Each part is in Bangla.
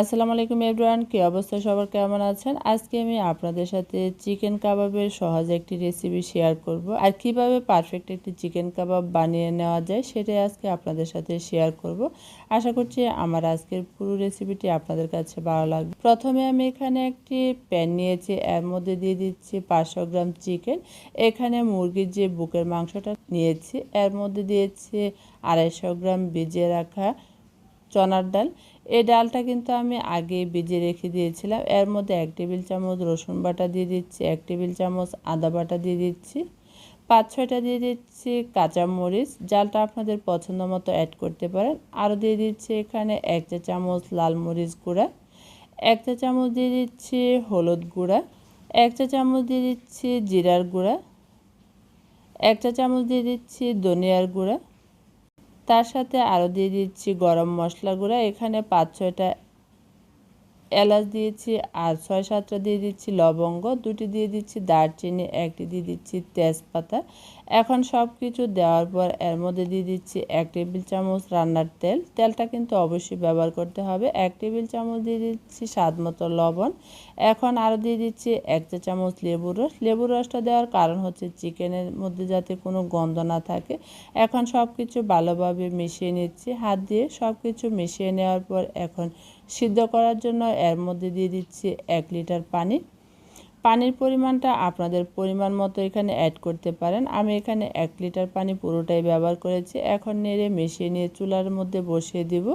আসসালামু আলাইকুম এভরিওয়ান, কী অবস্থা? সবার কেমন আছেন? আজকে আমি আপনাদের সাথে চিকেন কাবাবের সহজ একটি রেসিপি শেয়ার করব। আর কীভাবে পারফেক্ট একটি চিকেন কাবাব বানিয়ে নেওয়া যায়, সেটাই আজকে আপনাদের সাথে শেয়ার করব। আশা করছি আমার আজকের পুরো রেসিপিটি আপনাদের কাছে ভালো লাগবে। প্রথমে আমি এখানে একটি প্যান নিয়েছি, এর মধ্যে দিয়ে দিচ্ছি পাঁচশো গ্রাম চিকেন। এখানে মুরগির যে বুকের মাংসটা নিয়েছি, এর মধ্যে দিয়েছি আড়াইশো গ্রাম ভিজিয়ে রাখা চনার ডাল। এই ডালটা কিন্তু আমি আগে ভিজে রেখে দিয়েছিলাম। এর মধ্যে এক টেবিল চামচ রসুন বাটা দিয়ে দিচ্ছি, এক টেবিল চামচ আদা বাটা দিয়ে দিচ্ছি, পাঁচ ছয়টা দিয়ে দিচ্ছি কাঁচামরিচ জালটা আপনাদের পছন্দ মতো অ্যাড করতে পারেন। আরও দিয়ে দিচ্ছি এখানে এক চা চামচ লাল মরিচ গুঁড়া, এক চা চামচ দিয়ে দিচ্ছি হলুদ গুঁড়া, এক চা চামচ দিয়ে দিচ্ছি জিরার গুঁড়া, এক চা চামচ দিয়ে দিচ্ছি ধনিয়ার গুঁড়া তার সাথে আরও দিয়ে দিচ্ছি গরম মশলা গুঁড়া। এখানে পাঁচ ছয়টা এলাচ দিয়েছি, আর ছয় সাতটা দিয়ে দিচ্ছি লবঙ্গ, দুটি দিয়ে দিচ্ছি দারচিনি, একটি দিয়ে দিচ্ছি তেজপাতা। এখন সব কিছু দেওয়ার পর এর মধ্যে দিয়ে দিচ্ছি এক টেবিল চামচ রান্নার তেল। তেলটা কিন্তু অবশ্যই ব্যবহার করতে হবে। এক টেবিল চামচ দিয়ে দিচ্ছি স্বাদ মতো লবণ। এখন আরও দিয়ে দিচ্ছি এক চা চামচ লেবুর রস। লেবুর রসটা দেওয়ার কারণ হচ্ছে চিকেনের মধ্যে যাতে কোনো গন্ধ না থাকে। এখন সব কিছু ভালোভাবে মিশিয়ে নিচ্ছি। হাত দিয়ে সব কিছু মিশিয়ে নেওয়ার পর এখন সিদ্ধ করার জন্য এর মধ্যে দিয়ে দিচ্ছি এক লিটার পানি। পানির পরিমাণটা আপনাদের পরিমাণ মতো এখানে অ্যাড করতে পারেন। আমি এখানে এক লিটার পানি পুরোটাই ব্যবহার করেছি। এখন নেড়ে মিশিয়ে নিয়ে চুলার মধ্যে বসিয়ে দিব।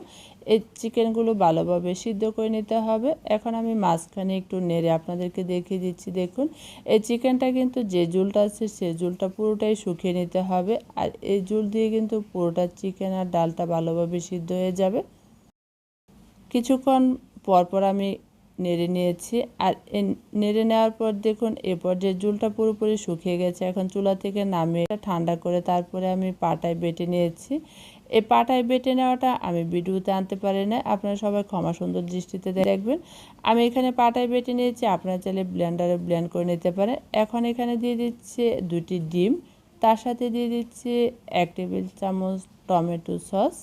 এই চিকেনগুলো ভালোভাবে সিদ্ধ করে নিতে হবে। এখন আমি মাঝখানে একটু নেড়ে আপনাদেরকে দেখিয়ে দিচ্ছি। দেখুন, এই চিকেনটা কিন্তু যে জুলটা আছে সে জুলটা পুরোটাই শুকিয়ে নিতে হবে। আর এই জুল দিয়ে কিন্তু পুরোটা চিকেন আর ডালটা ভালোভাবে সিদ্ধ হয়ে যাবে। কিছুক্ষণ পরপর আমি নেড়ে নিয়েছি আর নেড়ে নেওয়ার পর দেখুন এরপর যে জুলটা পুরোপুরি শুকিয়ে গেছে। এখন চুলা থেকে নামিয়ে ঠান্ডা করে তারপরে আমি পাটায় বেটে নিয়েছি। এই পাটায় বেটে নেওয়াটা আমি ভিডিওতে আনতে পারি না। আপনারা সবাই ক্ষমা সুন্দর দৃষ্টিতে দেখবেন। আমি এখানে পাটায় বেটে নিয়েছি, আপনারা চাইলে ব্লেন্ডারে ব্লেন্ড করে নিতে পারেন। এখন এখানে দিয়ে দিচ্ছে দুটি ডিম। তার সাথে দিয়ে দিচ্ছে এক টেবিল চামচ টমেটো সস।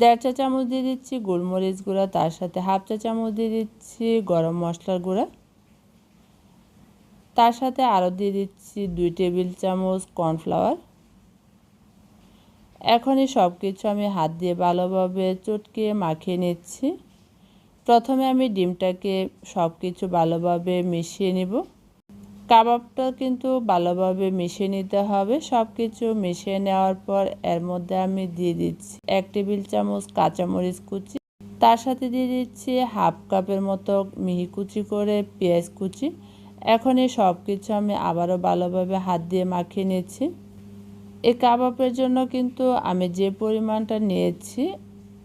দেড় চা চামচ দিয়ে দিচ্ছি গোলমরিচ গুঁড়া, তার সাথে হাফ চা চামচ দিয়ে দিচ্ছি গরম মশলার গুঁড়া। তার সাথে আরও দিয়ে দিচ্ছি দুই টেবিল চামচ কর্নফ্লাওয়ার। এখনই সব কিছু আমি হাত দিয়ে ভালোভাবে চটকে মাখিয়ে নিচ্ছি। প্রথমে আমি ডিমটাকে সব কিছু ভালোভাবে মিশিয়ে নেব। কাবাবটা কিন্তু ভালোভাবে মিশিয়ে নিতে হবে। সব কিছু মিশিয়ে নেওয়ার পর এর মধ্যে আমি দিয়ে দিচ্ছি এক টেবিল চামচ কাঁচামরিচ কুচি। তার সাথে দিয়ে দিচ্ছি হাফ কাপের মতো মিহি কুচি করে পেঁয়াজ কুচি। এখন এই সব কিছু আমি আবারও ভালোভাবে হাত দিয়ে মাখিয়ে নিচ্ছি। এই কাবাবের জন্য কিন্তু আমি যে পরিমাণটা নিয়েছি,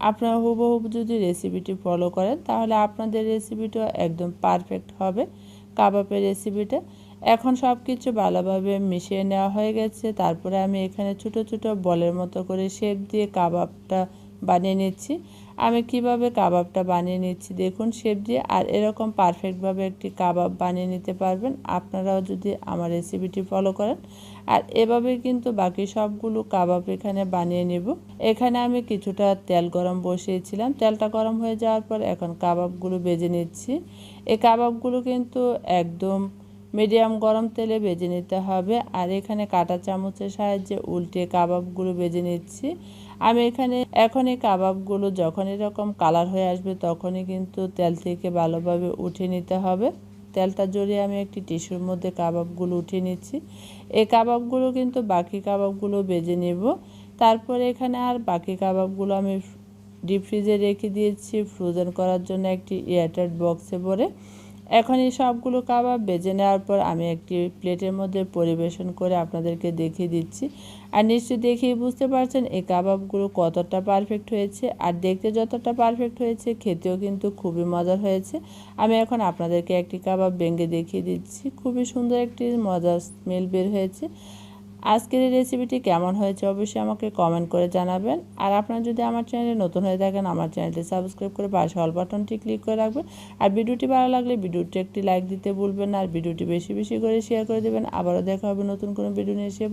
আপনারা হুবহু যদি রেসিপিটি ফলো করেন, তাহলে আপনাদের রেসিপিটা একদম পারফেক্ট হবে কাবাবের রেসিপিটা। এখন সব কিছু ভালোভাবে মিশিয়ে নেওয়া হয়ে গেছে। তারপরে আমি এখানে ছোট ছোট বলের মতো করে শেপ দিয়ে কাবাবটা বানিয়ে নিচ্ছি। আমি কীভাবে কাবাবটা বানিয়ে নিচ্ছি দেখুন শেপ দিয়ে আর এরকম পারফেক্টভাবে একটি কাবাব বানিয়ে নিতে পারবেন। আপনারাও যদি আমার রেসিপিটি ফলো করেন। আর এভাবে কিন্তু বাকি সবগুলো কাবাব এখানে বানিয়ে নেব। এখানে আমি কিছুটা তেল গরম বসিয়েছিলাম। তেলটা গরম হয়ে যাওয়ার পর এখন কাবাবগুলো বেজে নিচ্ছি। এই কাবাবগুলো কিন্তু একদম মিডিয়াম গরম তেলে ভেজে নিতে হবে। আর এখানে কাটা চামচের সাহায্যে উল্টে কাবাবগুলো ভেজে নিচ্ছি। আমি এখানে এখন এই কাবাবগুলো যখন এরকম কালার হয়ে আসবে তখনই কিন্তু তেল থেকে ভালোভাবে উঠে নিতে হবে। তেলটা জড়িয়ে আমি একটি টিস্যুর মধ্যে কাবাবগুলো উঠিয়ে নিচ্ছি। এই কাবাবগুলো কিন্তু বাকি কাবাবগুলো বেজে নেব। তারপরে এখানে আর বাকি কাবাবগুলো আমি ডিপ ফ্রিজে রেখে দিয়েছি। ফ্রোজেন করার জন্য একটি এয়ারটাইট বক্সে ভরে এখন এই সবগুলো কাবাব বেজে নেওয়ার পর আমি একটি প্লেটের মধ্যে পরিবেশন করে আপনাদেরকে দেখিয়ে দিচ্ছি। আর নিশ্চয়ই দেখেই বুঝতে পারছেন, এই কাবাবগুলো কতটা পারফেক্ট হয়েছে। আর দেখতে যতটা পারফেক্ট হয়েছে, খেতেও কিন্তু খুবই মজার হয়েছে। আমি এখন আপনাদেরকে একটি কাবাব ভেঙে দেখিয়ে দিচ্ছি। খুবই সুন্দর একটি মজার স্মেল বের হয়েছে। আজকের এই রেসিপিটি কেমন হয়েছে অবশ্যই আমাকে কমেন্ট করে জানাবেন। আর আপনারা যদি আমার চ্যানেলে নতুন হয়ে থাকেন, আমার চ্যানেলটি সাবস্ক্রাইব করে পাশে অল বাটনটি ক্লিক করে রাখবেন। আর ভিডিওটি ভালো লাগলে ভিডিওটি একটি লাইক দিতে ভুলবেন না, আর ভিডিওটি বেশি বেশি করে শেয়ার করে দেবেন। আবারও দেখা হবে নতুন কোনো ভিডিও নিয়ে, সে